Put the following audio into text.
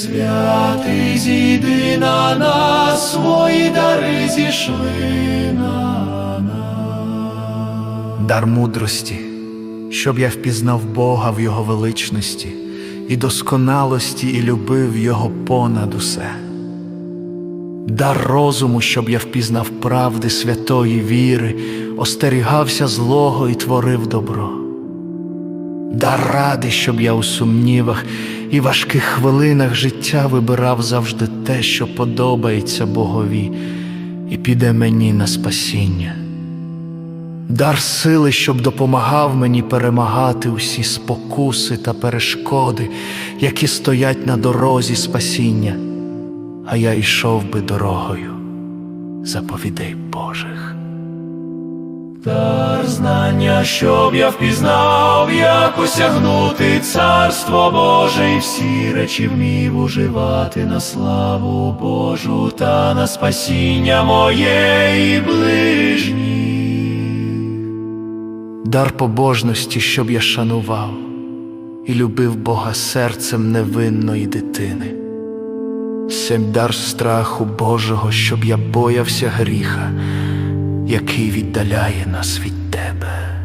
Святий зійди на нас, свої дари зійшли на нас. дар мудрості, щоб я впізнав Бога в Його величності і досконалості, і любив Його понад усе. Дар розуму, щоб я впізнав правди святої віри, остерігався злого і творив добро. Дар ради, щоб я у сумнівах і важких хвилинах життя вибирав завжди те, що подобається Богові, і піде мені на спасіння. Дар сили, щоб допомагав мені перемагати усі спокуси та перешкоди, які стоять на дорозі спасіння, а я йшов би дорогою заповідей Божих. Дар знання, щоб я впізнав, як осягнути царство Боже, і всі речі вмів уживати на славу Божу та на спасіння моє і ближніх. Дар побожності, щоб я шанував і любив Бога серцем невинної дитини. Сем дар страху Божого, щоб я боявся гріха, який віддаляє нас від Тебе.